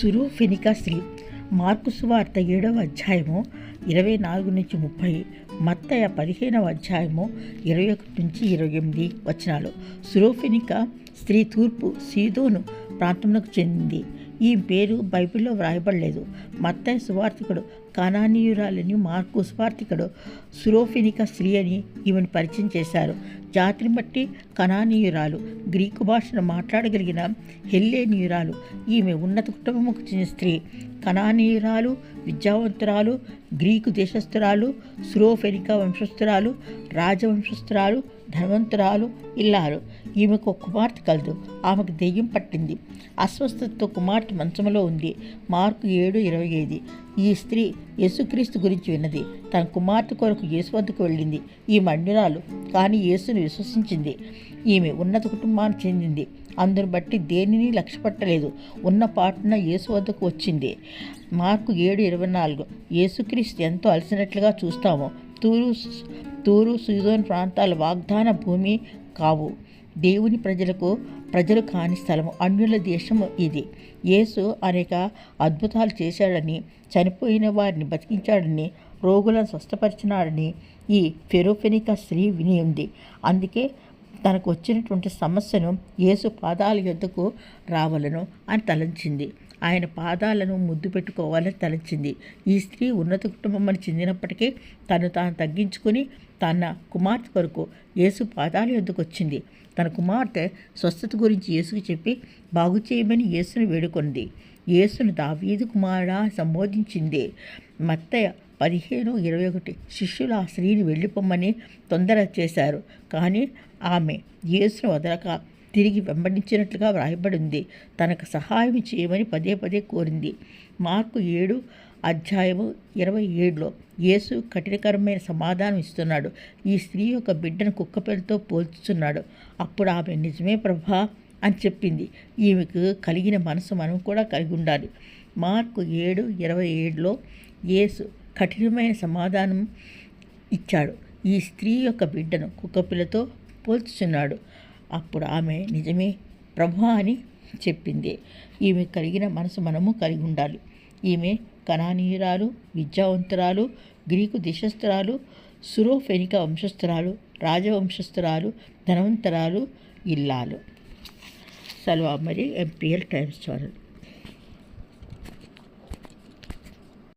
సురోఫెనికా స్త్రీ మార్కు సువార్త ఏడవ అధ్యాయము ఇరవై నాలుగు నుంచి ముప్పై మత్తయ పదిహేనవ అధ్యాయము ఇరవై ఒకటి నుంచి ఇరవై ఎనిమిది వచనాలు. సురోఫెనిక స్త్రీ తూర్పు సీదోను ప్రాంతంలోకి చెందింది. ఈ పేరు బైబిల్లో వ్రాయబడలేదు. మత్తయ్య సువార్థికుడు కనానీయురాలని మార్కు సువార్థికుడు సురోఫినిక స్త్రీ అని ఈమెను పరిచయం చేశారు. జాతిని బట్టి కనానీయురాలు గ్రీకు భాషను మాట్లాడగలిగిన హెల్లేనీయురాలు ఈమె ఉన్నత కుటుంబముకు చెందిన స్త్రీ. కనానీయురాలు విద్యావంతురాలు గ్రీకు దేశస్థురాలు సురోఫెనిక వంశస్థురాలు రాజవంశస్థురాలు ధనవంతురాలు ఇల్లారు. ఈమెకు కుమార్తె కలదు. ఆమెకు దెయ్యం పట్టింది. అస్వస్థతతో కుమార్తె మంచంలో ఉంది. మార్కు ఏడు ఇరవై ఐదు. ఈ స్త్రీ యేసుక్రీస్తు గురించి విన్నది. తన కుమార్తె కొరకు యేసు వద్దకు వెళ్ళింది. ఈ మండిరాలు కానీ యేసును విశ్వసించింది. ఈమె ఉన్నత కుటుంబానికి చెందింది. అందును బట్టి దేనిని లక్ష్యపట్టలేదు. ఉన్న పాటున యేసు వద్దకు వచ్చింది. మార్కు ఏడు ఇరవై నాలుగు. యేసుక్రీస్తు ఎంతో అలసినట్లుగా చూస్తాము. తూరు తూరు సూదోన్ ప్రాంతాల వాగ్దాన భూమి కావు. దేవుని ప్రజలకు ప్రజలు కాని స్థలము అన్యుల దేశము ఇది. యేసు అనేక అద్భుతాలు చేశాడని చనిపోయిన వారిని బతికించాడని రోగులను స్వస్థపరిచినాడని ఈ ఫెరోఫెనిక స్త్రీ విని ఉంది. అందుకే తనకు వచ్చినటువంటి సమస్యను యేసు పాదాల యొద్దకు రావలను అని తలంచింది. ఆయన పాదాలను ముద్దు పెట్టుకోవాలని తలంచింది. ఈ స్త్రీ ఉన్నత కుటుంబం చెందినప్పటికీ తను తాను తగ్గించుకొని తన కుమార్తె కొరకు యేసు పాదాల యొద్దకు వచ్చింది తన కుమార్తె స్వస్థత గురించి యేసుకు చెప్పి బాగు చేయమని యేసును వేడుకొంది. యేసును దావీదు కుమారుడా సంబోధించింది. మత్తయ్య పదిహేను ఇరవై ఒకటి శిష్యులు ఆ స్త్రీని వెళ్ళిపోమ్మని తొందర చేశారు. కానీ ఆమె యేసును వదలక తిరిగి వెంబడించినట్లుగా వ్రాయబడింది. తనకు సహాయం చేయమని పదే పదే కోరింది. మార్కు ఏడు అధ్యాయము ఇరవై ఏడులో యేసు కఠినకరమైన సమాధానం ఇస్తున్నాడు. ఈ స్త్రీ యొక్క బిడ్డను కుక్కపిల్లతో పోల్చుతున్నాడు అప్పుడు ఆమె నిజమే ప్రభా అని చెప్పింది. ఈమెకు కలిగిన మనసు మనం కూడా కలిగి ఉండాలి. మార్కు ఏడు ఇరవై ఏడులో యేసు కఠినమైన సమాధానం ఇచ్చాడు. ఈ స్త్రీ యొక్క బిడ్డను కుక్కపిల్లతో పోల్చుచున్నాడు. అప్పుడు ఆమె నిజమే ప్రభు అని చెప్పింది. ఈమె కలిగిన మనసు మనము కలిగి ఉండాలి. ఈమె కణానీయురాలు విద్యావంతురాలు గ్రీకు దిశస్థురాలు సురోఫెనిక వంశస్థురాలు రాజవంశస్థురాలు ధనవంతరాలు ఇల్లాలు. సల్వా. మరి ఎంపీఎల్ టైమ్స్ ఛానల్.